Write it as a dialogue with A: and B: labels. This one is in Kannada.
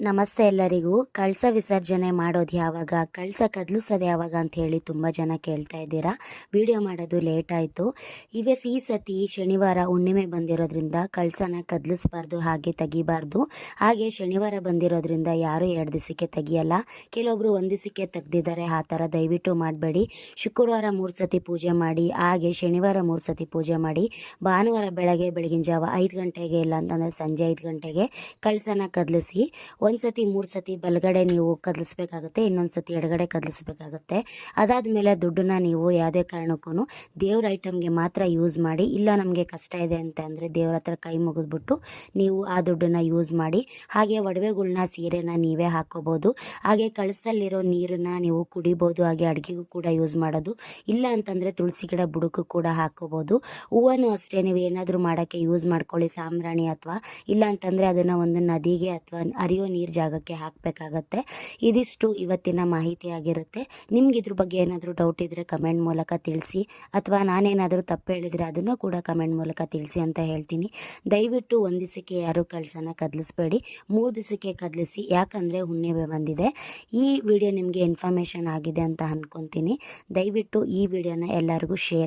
A: ನಮಸ್ತೆ ಎಲ್ಲರಿಗೂ. ಕಳಸ ವಿಸರ್ಜನೆ ಮಾಡೋದು ಯಾವಾಗ? ಕಳಸ ಕದಲಿಸೋದು ಯಾವಾಗ ಅಂತ ಹೇಳಿ ತುಂಬ ಜನ ಕೇಳ್ತಾ ಇದ್ದೀರಾ. ವಿಡಿಯೋ ಮಾಡೋದು ಲೇಟ್ ಆಯಿತು. ಇವಸ್ ಈ ಸತಿ ಶನಿವಾರ ಹುಣ್ಣಿಮೆ ಬಂದಿರೋದ್ರಿಂದ ಕಳಸನ ಕದಲಿಸ್ಬಾರ್ದು, ಹಾಗೆ ತೆಗಿಬಾರ್ದು. ಹಾಗೆ ಶನಿವಾರ ಬಂದಿರೋದ್ರಿಂದ ಯಾರೂ ಎರಡು ದಿವಸಕ್ಕೆ ತೆಗಿಯಲ್ಲ. ಕೆಲವೊಬ್ರು ಒಂದು ದಿವಸಕ್ಕೆ ತೆಗ್ದಿದ್ದಾರೆ. ಆ ಥರ ದಯವಿಟ್ಟು ಮಾಡಬೇಡಿ. ಶುಕ್ರವಾರ ಮೂರು ಸತಿ ಪೂಜೆ ಮಾಡಿ, ಹಾಗೆ ಶನಿವಾರ ಮೂರು ಸತಿ ಪೂಜೆ ಮಾಡಿ, ಭಾನುವಾರ ಬೆಳಗ್ಗೆ ಬೆಳಗಿನ ಜಾವ ಐದು ಗಂಟೆಗೆ ಇಲ್ಲ ಅಂತಂದರೆ ಸಂಜೆ ಐದು ಗಂಟೆಗೆ ಕಳಸನ ಕದಲಿಸಿ. ಒಂದು ಸತಿ, ಮೂರು ಸತಿ ಬಲಗಡೆ ನೀವು ಕದಲಿಸ್ಬೇಕಾಗುತ್ತೆ, ಇನ್ನೊಂದು ಸತಿ ಎಡಗಡೆ ಕದಲಿಸ್ಬೇಕಾಗುತ್ತೆ. ಅದಾದಮೇಲೆ ದುಡ್ಡನ್ನ ನೀವು ಯಾವುದೇ ಕಾರಣಕ್ಕೂ ದೇವ್ರ ಐಟಮ್ಗೆ ಮಾತ್ರ ಯೂಸ್ ಮಾಡಿ, ಇಲ್ಲ ನಮಗೆ ಕಷ್ಟ ಇದೆ ಅಂತ ಅಂದರೆ ದೇವ್ರ ಹತ್ರ ಕೈ ಮುಗಿದ್ಬಿಟ್ಟು ನೀವು ಆ ದುಡ್ಡನ್ನು ಯೂಸ್ ಮಾಡಿ, ಹಾಗೆ ಒಡವೆಗಳ್ನ, ಸೀರೆನ ನೀವೇ ಹಾಕೋಬೋದು. ಹಾಗೆ ಕಳಸಲ್ಲಿರೋ ನೀರನ್ನ ನೀವು ಕುಡಿಬೋದು, ಹಾಗೆ ಅಡುಗೆಗೂ ಕೂಡ ಯೂಸ್ ಮಾಡೋದು. ಇಲ್ಲ ಅಂತಂದರೆ ತುಳಸಿ ಗಿಡ ಬುಡಕ್ಕೂ ಕೂಡ ಹಾಕೋಬೋದು. ಹೂವನ್ನು ಅಷ್ಟೇ ನೀವು ಏನಾದರೂ ಮಾಡೋಕ್ಕೆ ಯೂಸ್ ಮಾಡ್ಕೊಳ್ಳಿ, ಸಾಂಬ್ರಾಣಿ ಅಥವಾ ಇಲ್ಲ ಅಂತಂದರೆ ಅದನ್ನು ಒಂದು ನದಿಗೆ ಅಥವಾ ಹರಿಯೋ ನೀರು ಜಾಗಕ್ಕೆ ಹಾಕಬೇಕಾಗತ್ತೆ. ಇದಿಷ್ಟು ಇವತ್ತಿನ ಮಾಹಿತಿ ಆಗಿರುತ್ತೆ. ನಿಮ್ಗೆ ಇದ್ರ ಬಗ್ಗೆ ಏನಾದರೂ ಡೌಟ್ ಇದ್ದರೆ ಕಮೆಂಟ್ ಮೂಲಕ ತಿಳಿಸಿ, ಅಥವಾ ನಾನೇನಾದರೂ ತಪ್ಪು ಹೇಳಿದರೆ ಅದನ್ನು ಕೂಡ ಕಮೆಂಟ್ ಮೂಲಕ ತಿಳಿಸಿ ಅಂತ ಹೇಳ್ತೀನಿ. ದಯವಿಟ್ಟು ಒಂದು ದಿವಸಕ್ಕೆ ಯಾರೂ ಕಳ್ಸನ ಕದಲಿಸ್ಬೇಡಿ. ಮೂರು ದಿವಸಕ್ಕೆ ಕದಲಿಸಿ, ಯಾಕಂದರೆ ಹುಣ್ಣಿಮೆ ಬಂದಿದೆ. ಈ ವಿಡಿಯೋ ನಿಮಗೆ ಇನ್ಫಾರ್ಮೇಷನ್ ಆಗಿದೆ ಅಂತ ಅಂದ್ಕೊತೀನಿ ದಯವಿಟ್ಟು ಈ ವಿಡಿಯೋನ ಎಲ್ಲರಿಗೂ ಶೇರ್